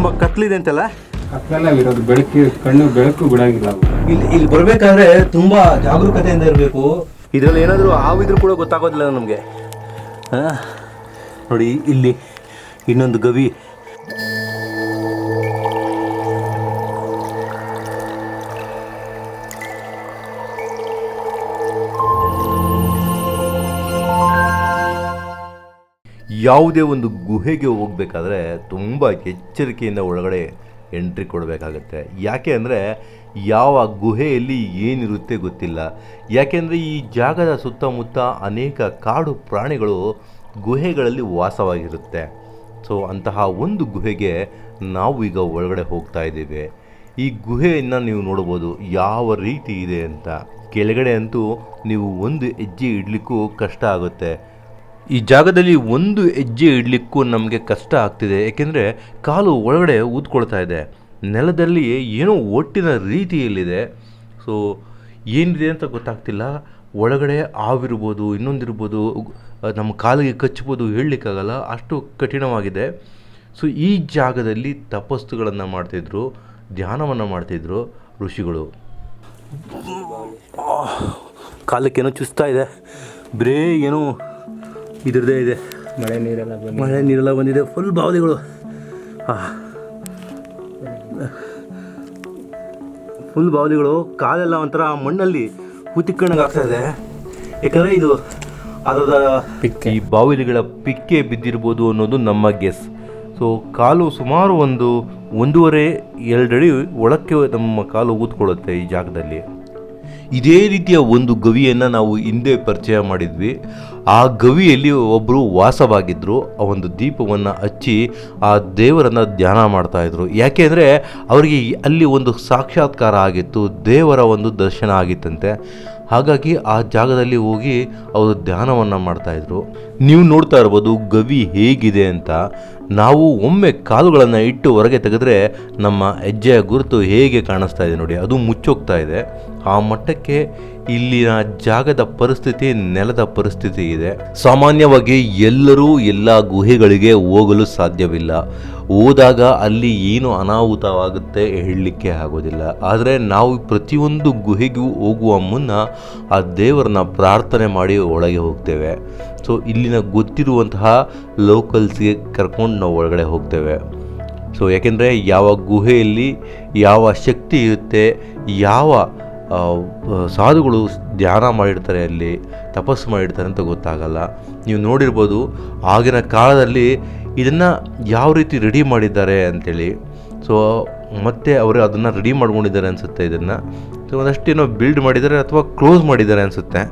ತುಂಬ ಕತ್ಲಿದೆ ಅಂತಲ್ಲ? ಇರೋದು ಬೆಳಕು ಕಣ್ಣು ಬೆಳಕು ಬಿಡಂಗಿಲ್ಲ ಇಲ್ಲಿ ಇಲ್ಲಿ ಬರಬೇಕಾದ್ರೆ ತುಂಬ ಜಾಗರೂಕತೆಯಿಂದ ಇರಬೇಕು. ಇದರಲ್ಲಿ ಏನಾದರೂ ಹಾವಿದ್ರು ಕೂಡ ಗೊತ್ತಾಗೋದಿಲ್ಲ ನಮಗೆ. ನೋಡಿ ಇಲ್ಲಿ ಇನ್ನೊಂದು ಗವಿ. ಯಾವುದೇ ಒಂದು ಗುಹೆಗೆ ಹೋಗಬೇಕಾದ್ರೆ ತುಂಬ ಎಚ್ಚರಿಕೆಯಿಂದ ಒಳಗಡೆ ಎಂಟ್ರಿ ಕೊಡಬೇಕಾಗತ್ತೆ. ಯಾಕೆ ಅಂದರೆ ಯಾವ ಗುಹೆಯಲ್ಲಿ ಏನಿರುತ್ತೆ ಗೊತ್ತಿಲ್ಲ. ಯಾಕೆಂದರೆ ಈ ಜಾಗದ ಸುತ್ತಮುತ್ತ ಅನೇಕ ಕಾಡು ಪ್ರಾಣಿಗಳು ಗುಹೆಗಳಲ್ಲಿ ವಾಸವಾಗಿರುತ್ತೆ. ಸೊ ಅಂತಹ ಒಂದು ಗುಹೆಗೆ ನಾವು ಈಗ ಒಳಗಡೆ ಹೋಗ್ತಾ ಇದ್ದೇವೆ. ಈ ಗುಹೆಯನ್ನು ನೀವು ನೋಡ್ಬೋದು. ಯಾವ ರೀತಿ ಇದೆ ಅಂತ. ಕೆಳಗಡೆ ಅಂತೂ ನೀವು ಒಂದು ಹೆಜ್ಜೆ ಇಡಲಿಕ್ಕೂ ಕಷ್ಟ ಆಗುತ್ತೆ. ಈ ಜಾಗದಲ್ಲಿ ಒಂದು ಹೆಜ್ಜೆ ಇಡಲಿಕ್ಕೂ ನಮಗೆ ಕಷ್ಟ ಆಗ್ತಿದೆ, ಏಕೆಂದರೆ ಕಾಲು ಒಳಗಡೆ ಊದ್ಕೊಳ್ತಾ ಇದೆ. ನೆಲದಲ್ಲಿ ಏನೋ ಒಟ್ಟಿನ ರೀತಿಯಲ್ಲಿದೆ. ಸೊ ಏನಿದೆ ಅಂತ ಗೊತ್ತಾಗ್ತಿಲ್ಲ. ಒಳಗಡೆ ಆವಿರ್ಬೋದು ಇನ್ನೊಂದಿರ್ಬೋದು ನಮ್ಮ ಕಾಲಿಗೆ ಕಚ್ಬೋದು ಹೇಳಲಿಕ್ಕಾಗಲ್ಲ. ಅಷ್ಟು ಕಠಿಣವಾಗಿದೆ. ಸೊ ಈ ಜಾಗದಲ್ಲಿ ತಪಸ್ಸುಗಳನ್ನು ಮಾಡ್ತಿದ್ರು, ಧ್ಯಾನವನ್ನು ಮಾಡ್ತಿದ್ರು ಋಷಿಗಳು. ಕಾಲಕ್ಕೇನೋ ಚುಸ್ತಾ ಇದೆ. ಬರೇ, ಏನೋ ಇದ್ರದ್ದೇ ಇದೆ. ಮಳೆ ನೀರೆಲ್ಲ ಮಳೆ ನೀರೆಲ್ಲ ಬಂದಿದೆ. ಫುಲ್ ಬಾವಲಿಗಳು ಫುಲ್ ಬಾವಲಿಗಳು ಕಾಲೆಲ್ಲ ಒಂಥರ ಮಣ್ಣಲ್ಲಿ ಹೂತಿಕ್ಕಣಂಗೆ ಆಗ್ತಾ ಇದೆ. ಯಾಕಂದರೆ ಇದು ಅದರ ಪಿಕ್ಕೆ. ಈ ಬಾವಿಲಿಗಳ ಪಿಕ್ಕೆ ಬಿದ್ದಿರ್ಬೋದು ಅನ್ನೋದು ನಮ್ಮ ಗೆಸ್ ಸೊ ಕಾಲು ಸುಮಾರು ಒಂದು ಒಂದೂವರೆ ಎರಡಡಿ ಒಳಕ್ಕೆ ನಮ್ಮ ಕಾಲು ಊದ್ಕೊಳ್ಳುತ್ತೆ ಈ ಜಾಗದಲ್ಲಿ. ಇದೇ ರೀತಿಯ ಒಂದು ಗವಿಯನ್ನು ನಾವು ಹಿಂದೆ ಪರಿಚಯ ಮಾಡಿದ್ವಿ. ಆ ಗವಿಯಲ್ಲಿ ಒಬ್ಬರು ವಾಸವಾಗಿದ್ದರು ಆ ಒಂದು ದೀಪವನ್ನು ಹಚ್ಚಿ ಆ ದೇವರನ್ನು ಧ್ಯಾನ ಮಾಡ್ತಾಯಿದ್ರು ಯಾಕೆ ಅಂದರೆ ಅವರಿಗೆ ಅಲ್ಲಿ ಒಂದು ಸಾಕ್ಷಾತ್ಕಾರ ಆಗಿತ್ತು. ದೇವರ ಒಂದು ದರ್ಶನ ಆಗಿತ್ತಂತೆ. ಹಾಗಾಗಿ ಆ ಜಾಗದಲ್ಲಿ ಹೋಗಿ ಅವರು ಧ್ಯಾನವನ್ನು ಮಾಡ್ತಾಯಿದ್ರು ನೀವು ನೋಡ್ತಾ ಇರ್ಬೋದು ಗವಿ ಹೇಗಿದೆ ಅಂತ. ನಾವು ಒಮ್ಮೆ ಕಾಲುಗಳನ್ನು ಇಟ್ಟು ಹೊರಗೆ ತೆಗೆದ್ರೆ ನಮ್ಮ ಹೆಜ್ಜೆಯ ಗುರುತು ಹೇಗೆ ಕಾಣಿಸ್ತಾ ಇದೆ ನೋಡಿ, ಅದು ಮುಚ್ಚೋಗ್ತಾ ಇದೆ. ಆ ಮಟ್ಟಕ್ಕೆ ಇಲ್ಲಿನ ಜಾಗದ ಪರಿಸ್ಥಿತಿ, ನೆಲದ ಪರಿಸ್ಥಿತಿ ಇದೆ. ಸಾಮಾನ್ಯವಾಗಿ ಎಲ್ಲರೂ ಎಲ್ಲ ಗುಹೆಗಳಿಗೆ ಹೋಗಲು ಸಾಧ್ಯವಿಲ್ಲ. ಹೋದಾಗ ಅಲ್ಲಿ ಏನು ಅನಾಹುತವಾಗುತ್ತೆ ಹೇಳಲಿಕ್ಕೆ ಆಗೋದಿಲ್ಲ. ಆದರೆ ನಾವು ಪ್ರತಿಯೊಂದು ಗುಹೆಗೂ ಹೋಗುವ ಮುನ್ನ ಆ ದೇವರನ್ನ ಪ್ರಾರ್ಥನೆ ಮಾಡಿ ಒಳಗೆ ಹೋಗ್ತೇವೆ. ಸೊ ಇಲ್ಲಿನ ಗೊತ್ತಿರುವಂತಹ ಲೋಕಲ್ಸ್ಗೆ ಕರ್ಕೊಂಡು ನಾವು ಒಳಗಡೆ ಹೋಗ್ತೇವೆ. ಸೊ ಯಾಕೆಂದರೆ ಯಾವ ಗುಹೆಯಲ್ಲಿ ಯಾವ ಶಕ್ತಿ ಇರುತ್ತೆ, ಯಾವ ಸಾಧುಗಳು ಧ್ಯಾನ ಮಾಡಿರ್ತಾರೆ ಅಲ್ಲಿ, ತಪಸ್ಸು ಮಾಡಿರ್ತಾರೆ ಅಂತ ಗೊತ್ತಾಗಲ್ಲ. ನೀವು ನೋಡಿರ್ಬೋದು ಆಗಿನ ಕಾಲದಲ್ಲಿ ಇದನ್ನು ಯಾವ ರೀತಿ ರೆಡಿ ಮಾಡಿದ್ದಾರೆ ಅಂಥೇಳಿ ಸೊ ಮತ್ತೆ ಅವರು ಅದನ್ನು ರೆಡಿ ಮಾಡ್ಕೊಂಡಿದ್ದಾರೆ ಅನಿಸುತ್ತೆ ಇದನ್ನು. ಸೊ ಒಂದಷ್ಟೇನೋ ಬಿಲ್ಡ್ ಮಾಡಿದ್ದಾರೆ ಅಥವಾ ಕ್ಲೋಸ್ ಮಾಡಿದ್ದಾರೆ ಅನಿಸುತ್ತೆ.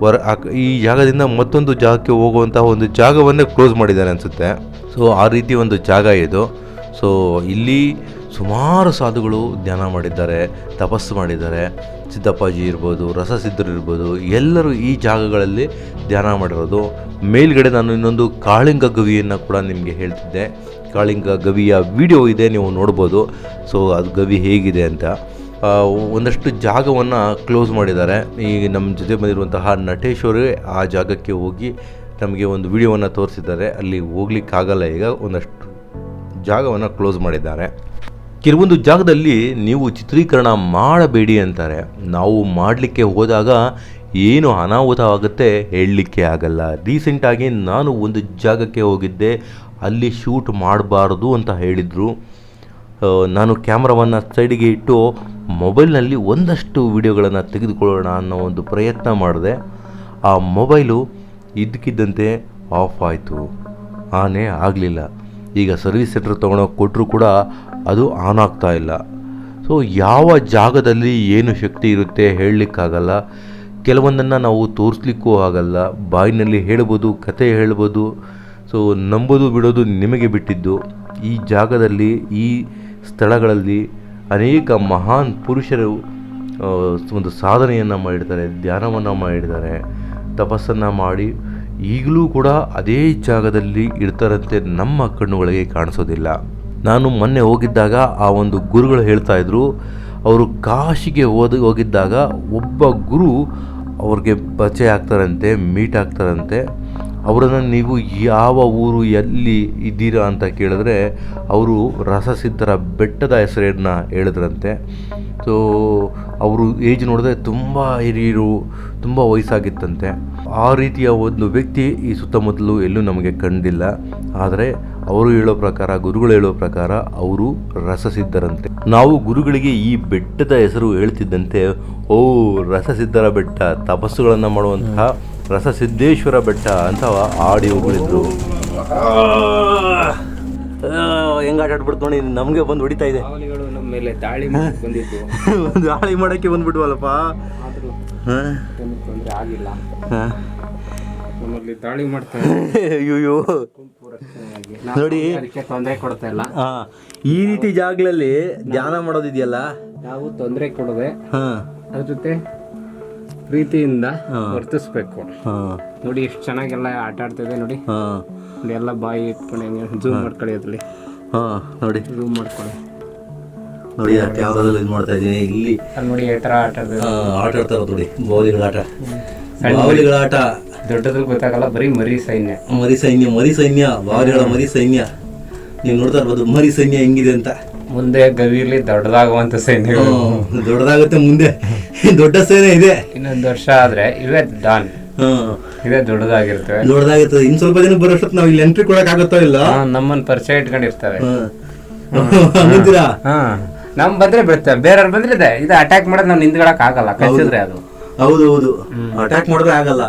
ಹೊರ ಈ ಜಾಗದಿಂದ ಮತ್ತೊಂದು ಜಾಗಕ್ಕೆ ಹೋಗುವಂತಹ ಒಂದು ಜಾಗವನ್ನೇ ಕ್ಲೋಸ್ ಮಾಡಿದ್ದಾರೆ ಅನಿಸುತ್ತೆ. ಸೊ ಆ ರೀತಿ ಒಂದು ಜಾಗ ಇದು. ಸೊ ಇಲ್ಲಿ ಸುಮಾರು ಸಾಧುಗಳು ಧ್ಯಾನ ಮಾಡಿದ್ದಾರೆ, ತಪಸ್ಸು ಮಾಡಿದ್ದಾರೆ. ಸಿದ್ದಪ್ಪಾಜಿ ಇರ್ಬೋದು, ರಸಸಿದ್ಧರು ಇರ್ಬೋದು, ಎಲ್ಲರೂ ಈ ಜಾಗಗಳಲ್ಲಿ ಧ್ಯಾನ ಮಾಡಿರೋದು. ಮೇಲ್ಗಡೆ ನಾನು ಇನ್ನೊಂದು ಕಾಳಿಂಗ ಗವಿಯನ್ನು ಕೂಡ ನಿಮಗೆ ಹೇಳ್ತಿದ್ದೆ. ಕಾಳಿಂಗ ಗವಿಯ ವಿಡಿಯೋ ಇದೆ, ನೀವು ನೋಡ್ಬೋದು. ಸೊ ಅದು ಗವಿ ಹೇಗಿದೆ ಅಂತ. ಒಂದಷ್ಟು ಜಾಗವನ್ನು ಕ್ಲೋಸ್ ಮಾಡಿದ್ದಾರೆ. ಈಗ ನಮ್ಮ ಜೊತೆ ಬಂದಿರುವಂತಹ ನಟೇಶ್ವರೇ ಆ ಜಾಗಕ್ಕೆ ಹೋಗಿ ನಮಗೆ ಒಂದು ವಿಡಿಯೋವನ್ನು ತೋರಿಸಿದ್ದಾರೆ. ಅಲ್ಲಿ ಹೋಗ್ಲಿಕ್ಕಾಗಲ್ಲ ಈಗ, ಒಂದಷ್ಟು ಜಾಗವನ್ನು ಕ್ಲೋಸ್ ಮಾಡಿದ್ದಾರೆ. ಕೆಲವೊಂದು ಜಾಗದಲ್ಲಿ ನೀವು ಚಿತ್ರೀಕರಣ ಮಾಡಬೇಡಿ ಅಂತಾರೆ. ನಾವು ಮಾಡಲಿಕ್ಕೆ ಹೋದಾಗ ಏನು ಅನಾಹುತವಾಗುತ್ತೆ ಹೇಳಲಿಕ್ಕೆ ಆಗಲ್ಲ. ರೀಸೆಂಟಾಗಿ ನಾನು ಒಂದು ಜಾಗಕ್ಕೆ ಹೋಗಿದ್ದೆ. ಅಲ್ಲಿ ಶೂಟ್ ಮಾಡಬಾರ್ದು ಅಂತ ಹೇಳಿದರು. ನಾನು ಕ್ಯಾಮ್ರಾವನ್ನು ಸೈಡಿಗೆ ಇಟ್ಟು ಮೊಬೈಲ್ನಲ್ಲಿ ಒಂದಷ್ಟು ವಿಡಿಯೋಗಳನ್ನು ತೆಗೆದುಕೊಳ್ಳೋಣ ಅನ್ನೋ ಒಂದು ಪ್ರಯತ್ನ ಮಾಡಿದೆ. ಆ ಮೊಬೈಲು ಇದ್ದಕ್ಕಿದ್ದಂತೆ ಆಫ್ ಆಯಿತು. ಆನೇ ಆಗಲಿಲ್ಲ. ಈಗ ಸರ್ವಿಸ್ ಸೆಂಟರ್ ತೊಗೊಂಡೋಗಿ ಕೊಟ್ಟರು ಕೂಡ ಅದು ಆನ್ ಆಗ್ತಾ ಇಲ್ಲ. ಸೊ, ಯಾವ ಜಾಗದಲ್ಲಿ ಏನು ಶಕ್ತಿ ಇರುತ್ತೆ ಹೇಳಲಿಕ್ಕಾಗಲ್ಲ. ಕೆಲವೊಂದನ್ನು ನಾವು ತೋರಿಸ್ಲಿಕ್ಕೂ ಆಗಲ್ಲ. ಬಾಯಿನಲ್ಲಿ ಹೇಳ್ಬೋದು, ಕತೆ ಹೇಳ್ಬೋದು. ಸೊ, ನಂಬೋದು ಬಿಡೋದು ನಿಮಗೆ ಬಿಟ್ಟಿದ್ದು. ಈ ಜಾಗದಲ್ಲಿ, ಈ ಸ್ಥಳಗಳಲ್ಲಿ ಅನೇಕ ಮಹಾನ್ ಪುರುಷರು ಒಂದು ಸಾಧನೆಯನ್ನು ಮಾಡಿರ್ತಾರೆ ಧ್ಯಾನವನ್ನು ಮಾಡಿದ್ದಾರೆ, ತಪಸ್ಸನ್ನು ಮಾಡಿ, ಈಗಲೂ ಕೂಡ ಅದೇ ಜಾಗದಲ್ಲಿ ಇರ್ತಾರಂತೆ ನಮ್ಮ ಕಣ್ಣುಗಳಿಗೆ ಕಾಣಿಸೋದಿಲ್ಲ. ನಾನು ಮೊನ್ನೆ ಹೋಗಿದ್ದಾಗ ಆ ಒಂದು ಗುರುಗಳು ಹೇಳ್ತಾ ಇದ್ರು, ಅವರು ಕಾಶಿಗೆ ಹೋದ, ಹೋಗಿದ್ದಾಗ ಒಬ್ಬ ಗುರು ಅವ್ರಿಗೆ ಪರಿಚಯ ಆಗ್ತಾರಂತೆ, ಮೀಟ್ ಆಗ್ತಾರಂತೆ. ಅವರನ್ನು ನೀವು ಯಾವ ಊರು ಎಲ್ಲಿ ಇದ್ದೀರಾ ಅಂತ ಕೇಳಿದ್ರೆ ಅವರು ರಸಸಿದ್ಧರ ಬೆಟ್ಟದ ಹೆಸರನ್ನ ಹೇಳಿದ್ರಂತೆ. ಸೊ ಅವರು ಏಜ್ ನೋಡಿದ್ರೆ ತುಂಬ ಹಿರಿಯರು, ತುಂಬ ವಯಸ್ಸಾಗಿತ್ತಂತೆ. ಆ ರೀತಿಯ ಒಂದು ವ್ಯಕ್ತಿ ಈ ಸುತ್ತಮುತ್ತಲು ಎಲ್ಲೂ ನಮಗೆ ಕಂಡಿಲ್ಲ. ಆದರೆ ಅವರು ಹೇಳೋ ಪ್ರಕಾರ, ಗುರುಗಳು ಹೇಳೋ ಪ್ರಕಾರ ಅವರು ರಸಸಿದ್ಧರಂತೆ. ನಾವು ಗುರುಗಳಿಗೆ ಈ ಬೆಟ್ಟದ ಹೆಸರು ಹೇಳ್ತಿದ್ದಂತೆ, ಓ, ರಸಸಿದ್ಧರ ಬೆಟ್ಟ, ತಪಸ್ಸುಗಳನ್ನು ಮಾಡುವಂತಹ ರಸಸಿದ್ದೇಶ್ವರ ಬೆಟ್ಟ ಅಂತ ಆಡಿಯೋಗಳಿದ್ರು ಹೆಂಗ ಆಟ ಆಡ್ಬಿಡ್ತು ನೋಡಿ ನಮಗೆ ಬಂದು ಹೊಡಿತಾ ಇದೆ. ನಮ್ಮ ಮೇಲೆ ದಾಳಿ ಬಂದಿದ್ದು. ಒಂದು ದಾಳಿ ಮಾಡೋಕ್ಕೆ ಬಂದ್ಬಿಟ್ವಲ್ಲಪ್ಪ. ತೊಂದರೆ ಆಗಿಲ್ಲ. ನಮ್ಮಲ್ಲಿ ದಾಳಿ ಮಾಡ್ತಾರೆ ಅಯ್ಯೋ ನೋಡಿ. ತೊಂದರೆ ಕೊಡ್ತಾ ಇಲ್ಲ. ಹಾಂ. ಈ ರೀತಿ ಜಾಗಗಳಲ್ಲಿ ಧ್ಯಾನ ಮಾಡೋದಿದೆಯಲ್ಲ? ನಾವು ತೊಂದರೆ ಕೊಡದೆ ಹಾಂ. ಅದ್ರ ಜೊತೆ ಪ್ರೀತಿಯಿಂದ. ವರ್ತಿಸ್ಬೇಕು. ಹಾಂ. ನೋಡಿ ಎಷ್ಟು ಚೆನ್ನಾಗೆಲ್ಲ ಆಟ ಆಡ್ತಿದೆ ನೋಡಿ. ಹಾಂ. ನೋಡಿ ಎಲ್ಲ ಬಾಯಿ ಇಟ್ಕೊಂಡು ಹೆಂಗೆ ಜೂಮ್ ಮಾಡ್ಕೊಳ್ಳಿ ಅದ್ರಲ್ಲಿ. ಹಾಂ ನೋಡಿ. ಜೂಮ್ ಮಾಡ್ಕೊಳ್ಳಿ. ನೋಡಿ ಕ್ಯಾಮ್ರಾದಲ್ಲಿ ಇದು ಮಾಡ್ತಾ ಇದ್ದೀನಿ ಇಲ್ಲಿ. ನೋಡಿ ಈ ಥರ ಆಟ ಆಟ ಆಡ್ತಾರ ನೋಡಿ ಬಾವಲಿಗಳ ಆಟ. ಸಣ್ಣ ಆಟ. ದೊಡ್ಡದ್ರ ಗೊತ್ತಾಗಲ್ಲ ಬರೀ ಮರಿ ಸೈನ್ಯ. ಮರಿ ಸೈನ್ಯ ಮರಿ ಸೈನ್ಯ ಬಾವಲಿಗಳ ಮರಿ ಸೈನ್ಯ. ನೀವು ನೋಡ್ತಾ ಇರ್ಬೋದು ಮರಿ ಸೈನ್ಯ ಹೆಂಗಿದೆ ಅಂತ. ಮುಂದೆ ಗವಿಲಿ ದೊಡ್ಡದಾಗುವಂತ ಸೇನೆ ದೊಡ್ಡದಾಗುತ್ತೆ ಮುಂದೆ. ದೊಡ್ಡ ಸೇನೆ ಇದೆ. ಇನ್ನೊಂದು ವರ್ಷ ಆದ್ರೆ ಇವೇ ಡಾನ್ ಇದೇ ದೊಡ್ಡದಾಗಿರ್ತವೆ. ದೊಡ್ಡದಾಗಿರ್ತದೆ. ಇನ್ ಸ್ವಲ್ಪ ದಿನ ಬರೋಷ್ಟೊತ್ತು ನಾವು ಇಲ್ಲಿ ಎಂಟ್ರಿ ಕೊಡಕ್ ಆಗತ್ತೋ ಇಲ್ಲ? ನಮ್ಮನ್ ನಮ್ಮನ್ನ ಪರಿಚಯ ಇಟ್ಕೊಂಡಿರ್ತಾರೆ. ನಮ್ ಬಂದ್ರೆ ಬಿಡ್ತೇವೆ ಬೇರೆಯವ್ರು ಬಂದ್ರೆ ಇದೆ. ಇದು ಅಟ್ಯಾಕ್ ಮಾಡೋದು ನಾವು ನಿಂತ್ಕೊಳಕ್ ಆಗಲ್ಲ. ಕಳ್ಸಿದ್ರೆ ಅದು. ಹೌದು ಹೌದು. ಅಟ್ಯಾಕ್ ಮಾಡಿದ್ರೆ ಆಗಲ್ಲ.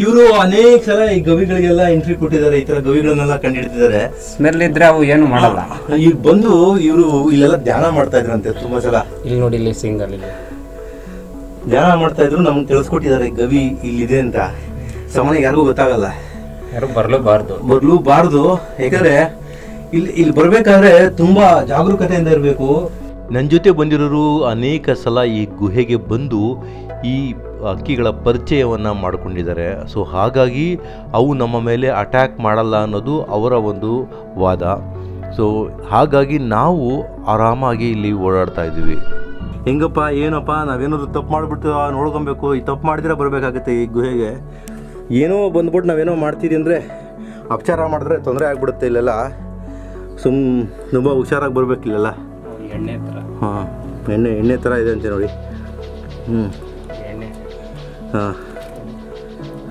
ಇವರು ಅನೇಕ ಸಲ ಈ ಗವಿಗಳಿಗೆಲ್ಲ ಎಂಟ್ರಿ ಕೊಟ್ಟಿದ್ದಾರೆ ಈ ತರ ಗವಿಗಳನ್ನೆಲ್ಲ ಕಂಡಿಡ್ತಿದ್ದಾರೆ. ಸ್ಮೆಲ್ ಇದ್ರೆ ಅವು ಏನು ಮಾಡಲ್ಲ. ಈಗ ಬಂದು ಇವರು ಇಲ್ಲೆಲ್ಲ ಧ್ಯಾನ ಮಾಡ್ತಾ ಇದ್ರಂತೆ ತುಂಬಾ ಸಲ. ಇಲ್ಲಿ ನೋಡಿ ಇಲ್ಲಿ ಸಿಂಗಲ್ ಇಲ್ಲಿ ಧ್ಯಾನ ಮಾಡ್ತಾ ಇದ್ರು ನಮ್ಗೆ ತಿಳಿಸ್ಕೊಟ್ಟಿದ್ದಾರೆ ಗವಿ ಇಲ್ಲಿದೆ ಅಂತ. ಸಾಮಾನ್ಯ ಯಾರಿಗೂ ಗೊತ್ತಾಗಲ್ಲ. ಯಾರು ಬರಲೂಬಾರ್ದು. ಬರ್ಲೂಬಾರ್ದು. ಯಾಕಂದ್ರೆ ಇಲ್ಲಿ ಇಲ್ಲಿ ಬರ್ಬೇಕಾದ್ರೆ ತುಂಬಾ ಜಾಗರೂಕತೆಯಿಂದ ಇರಬೇಕು. ನನ್ನ ಜೊತೆ ಬಂದಿರೋರು ಅನೇಕ ಸಲ ಈ ಗುಹೆಗೆ ಬಂದು ಈ ಹಕ್ಕಿಗಳ ಪರಿಚಯವನ್ನು ಮಾಡಿಕೊಂಡಿದ್ದಾರೆ. ಸೊ ಹಾಗಾಗಿ ಅವು ನಮ್ಮ ಮೇಲೆ ಅಟ್ಯಾಕ್ ಮಾಡಲ್ಲ ಅನ್ನೋದು ಅವರ ಒಂದು ವಾದ. ಸೊ ಹಾಗಾಗಿ ನಾವು ಆರಾಮಾಗಿ ಇಲ್ಲಿ ಓಡಾಡ್ತಾ ಇದ್ದೀವಿ. ಹೆಂಗಪ್ಪ, ಏನಪ್ಪ, ನಾವೇನಾದ್ರು ತಪ್ಪು ಮಾಡಿಬಿಟ್ಟು ನೋಡ್ಕೊಬೇಕು, ಈ ತಪ್ಪು ಮಾಡಿದ್ರೆ ಬರಬೇಕಾಗುತ್ತೆ ಈ ಗುಹೆಗೆ. ಏನೋ ಬಂದ್ಬಿಟ್ಟು ನಾವೇನೋ ಮಾಡ್ತೀರಿ ಅಂದರೆ ಅಪಚಾರ ಮಾಡಿದ್ರೆ ತೊಂದರೆ ಆಗಿಬಿಡುತ್ತೆ ಇಲ್ಲೆಲ್ಲ. ಸುಮ್, ತುಂಬ ಹುಷಾರಾಗಿ ಬರಬೇಕು ಇಲ್ಲೆಲ್ಲ. ಎಣ್ಣೆ ಥರ ಹಾಂ ಎಣ್ಣೆ ಎಣ್ಣೆ ಥರ ಇದೆ ಅಂತೆ ನೋಡಿ. ಹ್ಞೂ ಎಣ್ಣೆ. ಹಾಂ.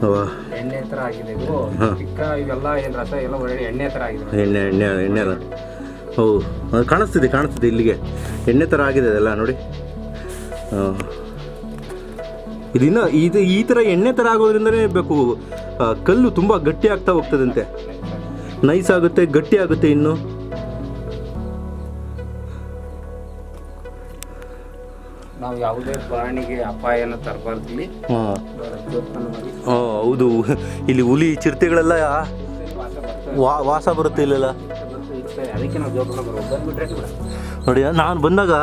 ಓ ಎಣ್ಣೆ ಥರ ಆಗಿದೆ ಇದು ಚಿಕ್ಕ ಇವೆಲ್ಲ ಏನು ರಸ ಎಲ್ಲ ಒಳ್ಳೆ ಎಣ್ಣೆ ಆಗಿದೆ ಎಣ್ಣೆ ಎಣ್ಣೆ ಎಣ್ಣೆ ಅದ ಹೌದು. ಕಾಣಿಸ್ತಿದೆ ಕಾಣಿಸ್ತಿದೆ ಇಲ್ಲಿಗೆ. ಎಣ್ಣೆ ಥರ ಆಗಿದೆ ಅದೆಲ್ಲ ನೋಡಿ. ಹಾಂ. ಇದಿನ್ನ ಇದು ಈ ಥರ ಎಣ್ಣೆ ಥರ ಆಗೋದ್ರಿಂದನೇ ಬೇಕು. ಕಲ್ಲು ತುಂಬ ಗಟ್ಟಿ ಆಗ್ತಾ ಹೋಗ್ತದಂತೆ. ನೈಸ್ ಆಗುತ್ತೆ ಗಟ್ಟಿ ಆಗುತ್ತೆ ಇನ್ನು. ನಾವು ಯಾವುದೇ ಪ್ರಾಣಿಗೆ ಅಪಾಯನ ತರಬಾರ್ದಿಲ್ಲಿ ಹೌದು. ಇಲ್ಲಿ ಹುಲಿ ಚಿರತೆಗಳೆಲ್ಲ ವಾ ವಾಸ ಬರುತ್ತೆ ಇಲ್ಲೆಲ್ಲ? ಅದಕ್ಕೆ ನಾವು ಜೋಪಾನ ಬರ್ಬೋದು ನೋಡಿ ನಾನು ಬಂದಾಗ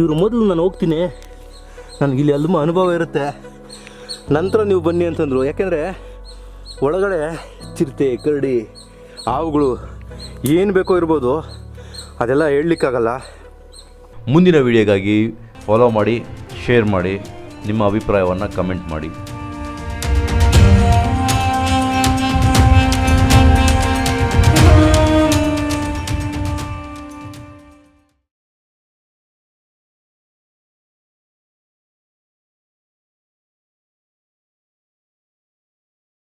ಇವರು ಮೊದಲು ನಾನು ಹೋಗ್ತೀನಿ. ನನಗೆ ಇಲ್ಲಿ ಅಲ್ಮ ಅನುಭವ ಇರುತ್ತೆ. ನಂತರ ನೀವು ಬನ್ನಿ ಅಂತಂದರು. ಯಾಕೆಂದರೆ ಒಳಗಡೆ ಚಿರತೆ ಕರಡಿ ಹಾವುಗಳು ಏನು ಬೇಕೋ ಇರ್ಬೋದು ಅದೆಲ್ಲ ಹೇಳಲಿಕ್ಕಾಗಲ್ಲ. ಮುಂದಿನ ವಿಡಿಯೋಗಾಗಿ ಫಾಲೋ ಮಾಡಿ ಶೇರ್ ಮಾಡಿ ನಿಮ್ಮ ಅಭಿಪ್ರಾಯವನ್ನು ಕಮೆಂಟ್ ಮಾಡಿ.